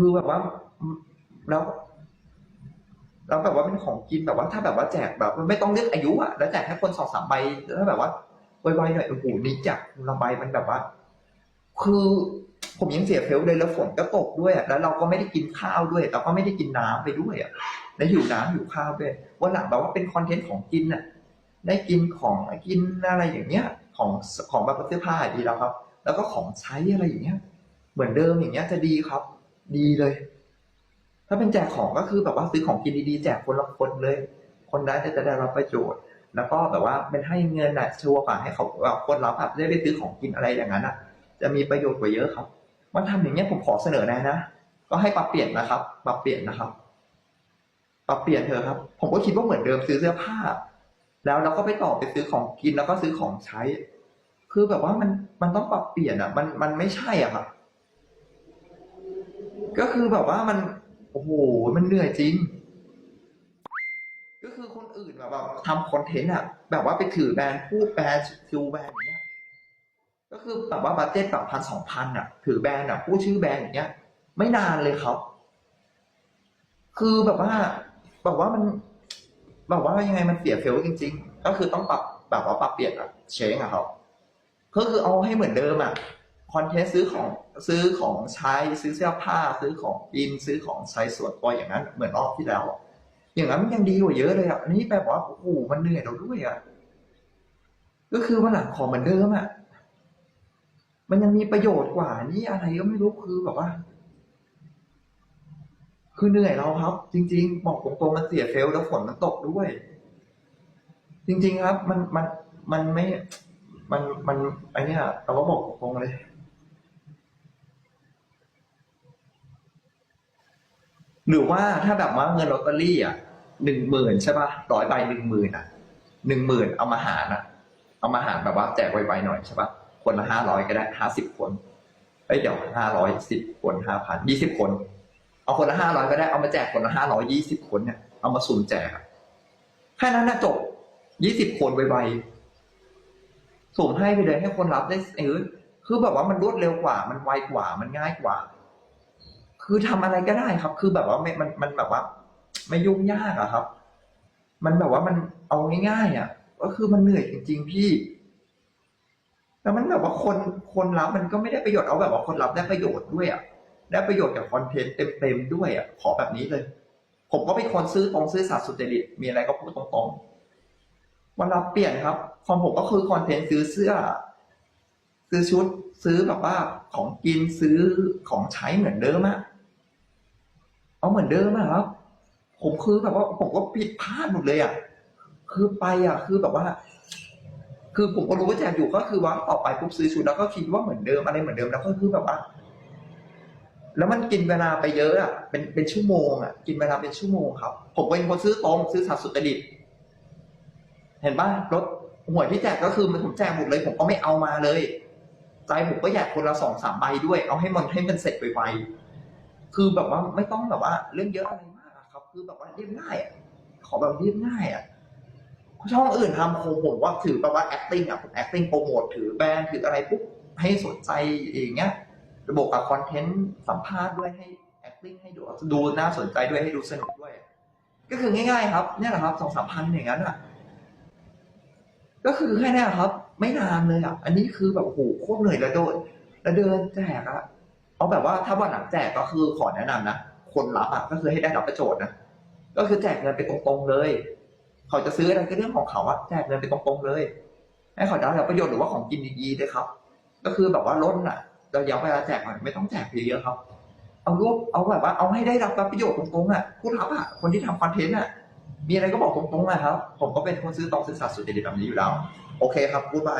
คือแบบว่าแล้วแล้วแบบว่าเป็นของกินแบบว่าถ้าแบบว่าแจกแบบไม่ต้องเลือกอายุอะแล้วแจกแค่คนสองสามใบถ้าแบบว่าไวๆหน่อยโอ้โหนี่จากละใบมันแบบว่า คือผมยังเสียเฟลเลยแล้วฝนก็ตกด้วยอะแล้วเราก็ไม่ได้กินข้าวด้วยเราก็ไม่ได้กินน้ำไปด้วยอะแล้วหิวน้ำหิวข้าวด้วยวันหลังแบบว่าเป็นคอนเทนต์ของกินอะได้กินของกินอะไรอย่างเงี้ย ของของแบบเสื้อผ้าดีแล้วครับ แล้วก็ของใช้อะไรอย่างเงี้ย เหมือนเดิมอย่างเงี้ยจะดีครับ ดีเลย ถ้าเป็นแจกของก็คือแบบว่าซื้อของกินดีๆแจกคนละคนเลย คนได้จะได้รับประโยชน์ แล้วก็แบบว่าเป็นให้เงินอะชัวร์กว่าให้เขาว่าคนรับอะได้ไปซื้อของกินอะไรอย่างนั้นอะจะมีประโยชน์กว่าเยอะครับมันทำอย่างเงี้ยผมขอเสนอแนะนะก็ให้ปรับเปลี่ยนนะครับ ปรับเปลี่ยนนะครับ ปรับเปลี่ยนเถอครับ ผมก็คิดว่าเหมือนเดิมซื้อเสื้อผ้า แล้วเราก็ไปต่อไปซื้อของกินแล้วก็ซื้อของใช้ คือแบบว่ามันมันต้องปรับเปลี่ยนอะ มันมันไม่ใช่อะครับ ก็คือแบบว่ามัน โอ้โห มันเหนื่อยจริง ก็คือคนอื่นแบบว่าทำคอนเทนต์อะแบบว่าไปถือแบรนด์พูดแบรนด์ฟิลแบรนด์อย่างเงี้ย ก็คือแบบว่าบัตเจ็ตแบบพันสองพันอะถือแบรนด์อะพูดชื่อแบรนด์อย่างเงี้ย ไม่นานเลยครับ คือแบบว่าแบบว่ามันแบบว่ายังไงมันเสียเฟลจริง ๆ ก็คือต้องปรับแบบว่าปรับเปลี่ยนอะเชงอะครับก็คือเอาให้เหมือนเดิมอะ คอนเทนต์ซื้อของซื้อของใช้ซื้อเสื้อผ้าซื้อของกินซื้อของใช้ส่วนตัวอย่างนั้น เหมือนรอบที่แล้วอย่างนั้นมันยังดีกว่าเยอะเลยอะอันนี้แบบว่าโอ้โหมันเหนื่อยเราด้วยอะก็คือวันหลังของเหมือนเดิมอะมันยังมีประโยชน์กว่านี่อะไรก็ไม่รู้คือแบบว่า คือเหนื่อยเราครับ จริง ๆ บอกตรงๆมันเสียเฟลแล้วฝนมันตกด้วย จริง ๆ ครับ มันมันมันไม่ มันมันไอเนี้ยเราก็บอกตรงเลย หรือว่าถ้าแบบว่าเงินลอตเตอรี่อะหนึ่งหมื่นใช่ป่ะร้อยใบหนึ่งหมื่นอะหนึ่งหมื่นเอามาหารอะ เอามาหารแบบว่าแจกไวๆหน่อยใช่ป่ะคนละห้าร้อยก็ได้ห้าสิบคนเอ้ยเดี๋ยวห้าร้อยสิบคนห้าพันยี่สิบคน เอาคนละห้าร้อยก็ได้เอามาแจกคนละห้าร้อยยี่สิบคนเนี่ยเอามาสุ่มแจกแค่นั้นนะจบยี่สิบคนไวๆสุ่มให้ไปเลยให้คนรับได้เออคือแบบว่ามันรวดเร็วกว่า มันไวกว่ามันง่ายกว่า คือทำอะไรก็ได้ครับ คือแบบว่าไม่มันมันแบบว่า ไม่ยุ่งยากอะครับ มันแบบว่ามันเอาง่ายๆอะก็คือมันเหนื่อยจริง ๆ พี่แล้วมันแบบว่าคนคนรับมันก็ไม่ได้ประโยชน์เอาแบบว่าคนรับได้ประโยชน์ด้วยอะได้ประโยชน์จากคอนเทนต์เต็มๆด้วยอะขอแบบนี้เลย ผมก็เป็นคนซื้อตรงซื้อสัตย์สุจริตมีอะไรก็พูดตรงๆวันรับเปลี่ยนครับของผมก็คือคอนเทนต์ซื้อเสื้อ ซื้อชุดซื้อแบบว่าของกินซื้อของใช้เหมือนเดิมอะ เอาเหมือนเดิมอะครับ ผมคือแบบว่าผมก็ผิดพลาดหมดเลยอะคือไปอะคือแบบว่า คือผมก็รู้ว่าแจกอยู่ก็คือว่าต่อไปปุ๊บซื้อชุดแล้วก็คิดว่าเหมือนเดิมอะไรเหมือนเดิมแล้วก็คือแบบว่า แล้วมันกินเวลาไปเยอะอะเป็นเป็นชั่วโมงอะกินเวลาเป็นชั่วโมงครับ ผมเป็นคนซื้อตรงซื้อสัตว์สุจริตเห็นป่ะรถหวยที่แจกก็คือมันผมแจกหมดเลย ผมก็ไม่เอามาเลย ใจผมก็อยากคนละสองสามใบด้วย เอาให้มันให้มันเสร็จไวๆ คือแบบว่าไม่ต้องแบบว่า เรื่องเยอะอะไรมากอะครับ คือแบบว่าเรียบง่ายอะขอแบบเรียบง่ายอะช่องอื่นทำผมผมว่าถือแบบว่า acting อะผม acting โปรโมทถือแบรนด์ถืออะไรปุ๊บให้สนใจอย่างเงี้ยระบบกับคอนเทนต์สัมภาษณ์ด้วยให้ acting ให้ดูดูน่าสนใจด้วยให้ดูสนุกด้วย ก็คือง่าย ๆ ครับเนี่ยแหละครับสองสามพันอย่างนั้นอะก็คือแค่นี้ครับ ไม่นานเลยอะ อันนี้คือแบบโอ้โหโคตรเหนื่อยแล้วโดนแล้วเดินแจกอะ เอาแบบว่าถ้าวันหลังแจกก็คือขอแนะนำนะคนรับอะก็คือให้ได้รับประโยชน์นะก็คือแจกเงินไปตรงๆเลย เขาจะซื้ออะไรก็เรื่องของเขาอะแจกเงินไปตรงๆเลยให้เขาได้รับประโยชน์หรือว่าของกินดีๆด้วยครับ ก็คือแบบว่าล้นอะ เราย้ำเวลาแจกหน่อยไม่ต้องแจกเยอะๆครับ เอารูปเอาแบบว่าเอาให้ได้รับประโยชน์ตรงๆอะผู้รับอะคนที่ทำคอนเทนต์อะมีอะไรก็บอกตรงๆนะครับ ผมก็เป็นคนซื้อตรงซื้อสัตย์สุจริตแบบนี้อยู่แล้ว โอเคครับพูดไป